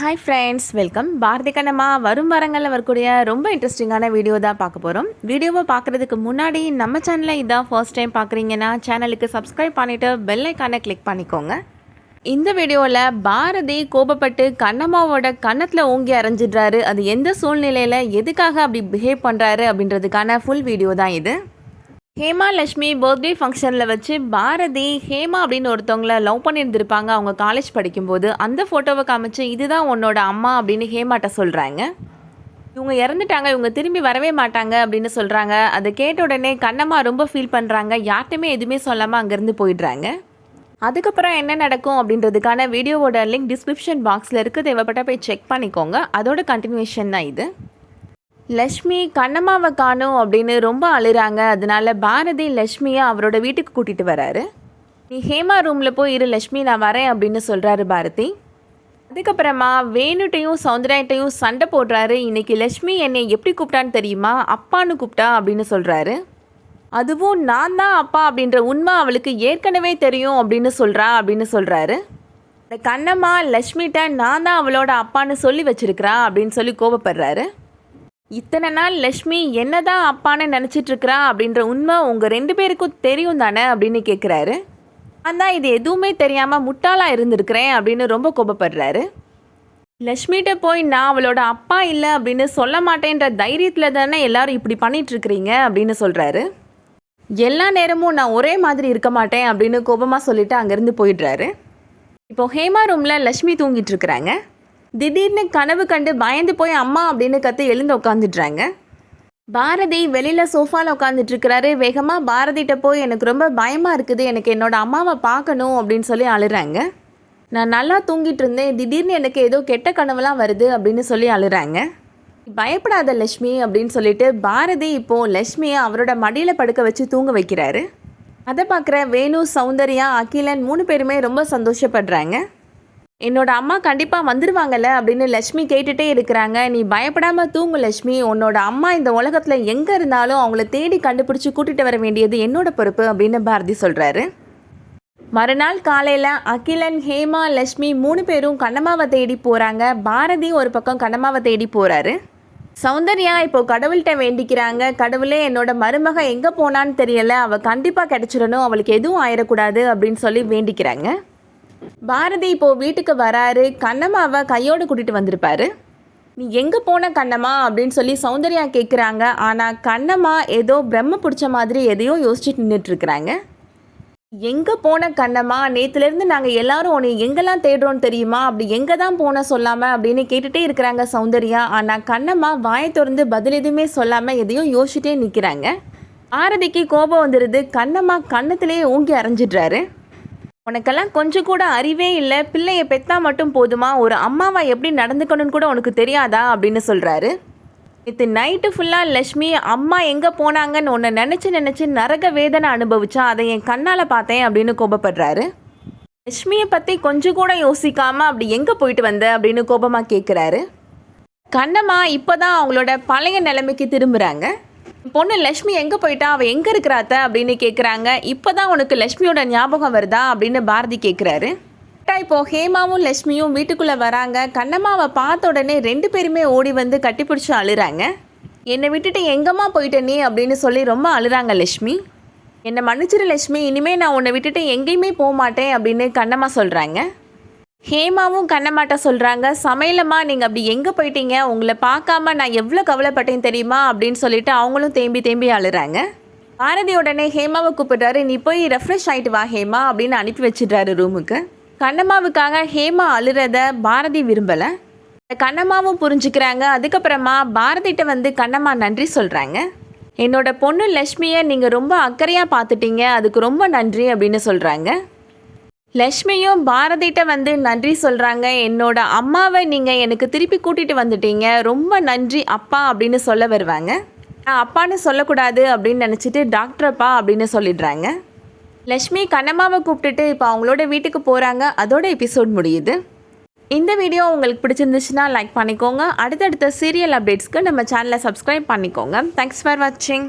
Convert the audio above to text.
Hi friends welcome Bharathi Kannamma வரும் வாரங்களில் வரக்கூடிய ரொம்ப இன்ட்ரெஸ்டிங்கான வீடியோ தான் பார்க்க போகிறோம் வீடியோவை பார்க்குறதுக்கு முன்னாடி நம்ம சேனலில் இதான் ஃபர்ஸ்ட் டைம் பார்க்குறீங்கன்னா சேனலுக்கு சப்ஸ்கிரைப் பண்ணிவிட்டு பெல் ஐக்கானை கிளிக் பண்ணிக்கோங்க. இந்த வீடியோவில் பாரதி கோபப்பட்டு கண்ணம்மாவோட கன்னத்தில் ஓங்கி அரைஞ்சிடுறாரு. அது எந்த சூழ்நிலையில் எதுக்காக அப்படி பிஹேவ் பண்ணுறாரு அப்படின்றதுக்கான ஃபுல் வீடியோ தான் இது. ஹேமா லக்ஷ்மி பர்த்டே ஃபங்க்ஷனில் வச்சு பாரதி ஹேமா அப்படின்னு ஒருத்தவங்கள லவ் பண்ணியிருந்திருப்பாங்க. அவங்க காலேஜ் படிக்கும்போது அந்த ஃபோட்டோவை காமிச்சு இதுதான் உன்னோட அம்மா அப்படின்னு ஹேமாட்ட சொல்கிறாங்க இவங்க இறந்துட்டாங்க இவங்க திரும்பி வரவே மாட்டாங்க அப்படின்னு சொல்கிறாங்க அதை கேட்ட உடனே கண்ணம்மா ரொம்ப ஃபீல் பண்ணுறாங்க யார்கிட்டையுமே எதுவுமே சொல்லாமல் அங்கேருந்து போயிடுறாங்க. அதுக்கப்புறம் என்ன நடக்கும் அப்படின்றதுக்கான வீடியோவோட லிங்க் டிஸ்கிரிப்ஷன் பாக்ஸில் இருக்குது தேவைப்பட்ட போய் செக் பண்ணிக்கோங்க. அதோட கண்டினியூஷன் தான் இது. லக்ஷ்மி கண்ணம்மாவை காணும் அப்படின்னு ரொம்ப அழுறாங்க. அதனால பாரதி லக்ஷ்மியை அவரோட வீட்டுக்கு கூட்டிகிட்டு வராரு. நீ ஹேமா ரூமில் போய் இரு லக்ஷ்மி நான் வரேன் அப்படின்னு சொல்கிறாரு பாரதி. அதுக்கப்புறமா வேணுட்டையும் சௌந்தராயிட்டையும் சண்டை போடுறாரு. இன்றைக்கி லக்ஷ்மி என்னை எப்படி கூப்பிட்டான்னு தெரியுமா? அப்பான்னு கூப்பிட்டா அப்படின்னு சொல்கிறாரு அதுவும் நான் தான் அப்பா அப்படின்ற உண்மை அவளுக்கு ஏற்கனவே தெரியும் அப்படின்னு சொல்கிறா அப்படின்னு சொல்கிறாரு இந்த கண்ணம்மா லக்ஷ்மிகிட்ட நான் தான் அவளோட அப்பான்னு சொல்லி வச்சிருக்கிறா அப்படின்னு சொல்லி கோபப்படுறாரு இத்தனை நாள் லக்ஷ்மி என்னதான் அப்பான்னு நினச்சிட்டு இருக்கிறா அப்படின்ற உண்மை உங்கள் ரெண்டு பேருக்கும் தெரியும் தானே அப்படின்னு கேட்குறாரு ஆனால் இது எதுவுமே தெரியாமல் முட்டாளாக இருந்திருக்கிறேன் அப்படின்னு ரொம்ப கோபப்படுறாரு. லக்ஷ்மிகிட்ட போய் நான் அவளோட அப்பா இல்லை அப்படின்னு சொல்ல மாட்டேன்ற தைரியத்தில் தானே எல்லாரும் இப்படி பண்ணிட்டு இருக்கிறீங்க அப்படின்னு சொல்கிறாரு எல்லா நேரமும் நான் ஒரே மாதிரி இருக்க மாட்டேன் அப்படின்னு கோபமாக சொல்லிட்டு அங்கேருந்து போயிடுறாரு. இப்போ ஹேமா ரூமில் லக்ஷ்மி தூங்கிட்டு இருக்கிறாங்க திடீர்னு கனவு கண்டு பயந்து போய் அம்மா அப்படின்னு கற்று எழுந்து உட்காந்துட்றாங்க பாரதி வெளியில் சோஃபாவில் உட்காந்துட்டு இருக்கிறாரு. வேகமாக பாரதிகிட்ட போய் எனக்கு ரொம்ப பயமாக இருக்குது. எனக்கு என்னோட அம்மாவை பார்க்கணும் அப்படின்னு சொல்லி அழுறாங்க. நான் நல்லா தூங்கிட்டு இருந்தேன். திடீர்னு எனக்கு ஏதோ கெட்ட கனவுலாம் வருது அப்படின்னு சொல்லி அழுறாங்க. பயப்படாத லக்ஷ்மி அப்படின்னு சொல்லிட்டு பாரதி இப்போது லக்ஷ்மியை அவரோட மடியில் படுக்க வச்சு தூங்க வைக்கிறாரு. அதை பார்க்குற வேணு சௌந்தர்யா அகிலன் மூணு பேருமே ரொம்ப சந்தோஷப்படுறாங்க. என்னோட அம்மா கண்டிப்பாக வந்துடுவாங்கல்ல அப்படின்னு லக்ஷ்மி கேட்டுகிட்டே இருக்கிறாங்க. நீ பயப்படாமல் தூங்கு லக்ஷ்மி உன்னோட அம்மா இந்த உலகத்தில் எங்கே இருந்தாலும் அவங்கள தேடி கண்டுபிடிச்சி கூட்டிகிட்டு வர வேண்டியது என்னோட பொறுப்பு அப்படின்னு பாரதி சொல்கிறாரு மறுநாள் காலையில் அகிலன் ஹேமா லக்ஷ்மி மூணு பேரும் கண்ணம்மாவை தேடி போகிறாங்க பாரதி ஒரு பக்கம் கண்ணம்மாவை தேடி போகிறாரு சௌந்தர்யா இப்போ கடவுள்கிட்ட வேண்டிக்கிறாங்க. கடவுளே என்னோட மருமக எங்கே போனான்னு தெரியல. அவள் கண்டிப்பாக கிடச்சிடணும். அவளுக்கு எதுவும் ஆயிடக்கூடாது அப்படின்னு சொல்லி வேண்டிக்கிறாங்க. பாரதி இப்போ வீட்டுக்கு வராரு. கண்ணம்மாவை கையோடு கூட்டிகிட்டு வந்திருப்பாரு. நீ எங்கே போன கண்ணம்மா? அப்படின்னு சொல்லி சௌந்தர்யா கேட்குறாங்க ஆனால் கண்ணம்மா ஏதோ பிரம்ம பிடிச்ச மாதிரி எதையோ யோசிச்சுட்டு நின்றுட்டுருக்குறாங்க எங்கே போன கண்ணம்மா? நேற்றுலேருந்து நாங்கள் எல்லாரும் உன்னை எங்கெல்லாம் தேடுறோன்னு தெரியுமா? அப்படி எங்கே தான் போன சொல்லாமல் அப்படின்னு கேட்டுகிட்டே இருக்கிறாங்க சௌந்தர்யா. ஆனால் கண்ணம்மா வாயை திறந்து பதில் எதுவுமே சொல்லாமல் எதையோ யோசிச்சுட்டே நிற்கிறாங்க ஆரதிக்கு கோபம் வந்துடுது கண்ணம்மா கண்ணத்திலேயே ஓங்கி அரைஞ்சிடுறாரு. உனக்கெல்லாம் கொஞ்சம் கூட அறிவே இல்லை. பிள்ளைய பெத்தா மட்டும் போதுமா? ஒரு அம்மாவா எப்படி நடந்துக்கணும்னு கூட உனக்கு தெரியாதா? அப்படின்னு சொல்கிறாரு நேற்று நைட்டு ஃபுல்லாக லக்ஷ்மி அம்மா எங்கே போனாங்கன்னு உன்னை நினச்சி நினச்சி நரக வேதனை அனுபவிச்சா அதை என் கண்ணால் பார்த்தேன் அப்படின்னு கோபப்படுறாரு. லக்ஷ்மியை பற்றி கொஞ்சம் கூட யோசிக்காமல் அப்படி எங்கே போயிட்டு வந்த? அப்படின்னு கோபமாக கேட்குறாரு கண்ணம்மா இப்போ தான் அவங்களோட பழைய நிலைமைக்கு திரும்புகிறாங்க பொண்ணு லக்ஷ்மி எங்கே போயிட்டா? அவள் எங்கே இருக்கிறாத்த அப்படின்னு கேட்குறாங்க இப்போ தான் உனக்கு லக்ஷ்மியோட ஞாபகம் வருதா? அப்படின்னு பாரதி கேட்குறாரு இப்போ ஹேமாவும் லக்ஷ்மியும் வீட்டுக்குள்ளே வராங்க. கண்ணம்மாவை பார்த்த உடனே ரெண்டு பேருமே ஓடி வந்து கட்டிப்பிடிச்சி அழுறாங்க. என்னை விட்டுட்டு எங்கம்மா போயிட்ட நீ? அப்படின்னு சொல்லி ரொம்ப அழுறாங்க லக்ஷ்மி. என்னை மன்னிச்சிரு லக்ஷ்மி. இனிமேல் நான் உன்னை விட்டுட்டு எங்கேயுமே போக மாட்டேன் அப்படின்னு கண்ணம்மா சொல்கிறாங்க ஹேமாவும் கண்ணமாட்ட சொல்கிறாங்க சமையலம்மா நீங்கள் அப்படி எங்கே போயிட்டீங்க? உங்களை பார்க்காம நான் எவ்வளோ கவலைப்பட்டேன் தெரியுமா? அப்படின்னு சொல்லிட்டு அவங்களும் தேம்பி தேம்பி அழுறாங்க. பாரதி உடனே ஹேமாவை கூப்பிடுறாரு நீ போய் ரெஃப்ரெஷ் ஆகிட்டு வா ஹேமா அப்படின்னு அனுப்பி வச்சிடுறாரு ரூமுக்கு. கண்ணம்மாவுக்காக ஹேமா அழுறத பாரதி விரும்பலை. கண்ணம்மாவும் புரிஞ்சுக்கிறாங்க. அதுக்கப்புறமா பாரதிட்ட வந்து கண்ணம்மா நன்றி சொல்கிறாங்க என்னோட பொண்ணு லக்ஷ்மியை நீங்கள் ரொம்ப அக்கறையாக பார்த்துட்டீங்க. அதுக்கு ரொம்ப நன்றி அப்படின்னு சொல்கிறாங்க லக்ஷ்மியும் பாரதிட்ட வந்து நன்றி சொல்கிறாங்க என்னோட அம்மாவை நீங்கள் எனக்கு திருப்பி கூட்டிகிட்டு வந்துட்டீங்க. ரொம்ப நன்றி அப்பா அப்படின்னு சொல்ல வருவாங்க. நான் அப்பான்னு சொல்லக்கூடாது அப்படின்னு நினச்சிட்டு டாக்டரப்பா அப்படின்னு சொல்லிடுறாங்க. லக்ஷ்மி கண்ணம்மாவை கூப்பிட்டுட்டு இப்போ அவங்களோட வீட்டுக்கு போகிறாங்க அதோட எபிசோட் முடியுது. இந்த வீடியோ உங்களுக்கு பிடிச்சிருந்துச்சுன்னா லைக் பண்ணிக்கோங்க. அடுத்தடுத்த சீரியல் அப்டேட்ஸ்க்கு நம்ம சேனலை சப்ஸ்கிரைப் பண்ணிக்கோங்க. தேங்க்ஸ் ஃபார் வாட்சிங்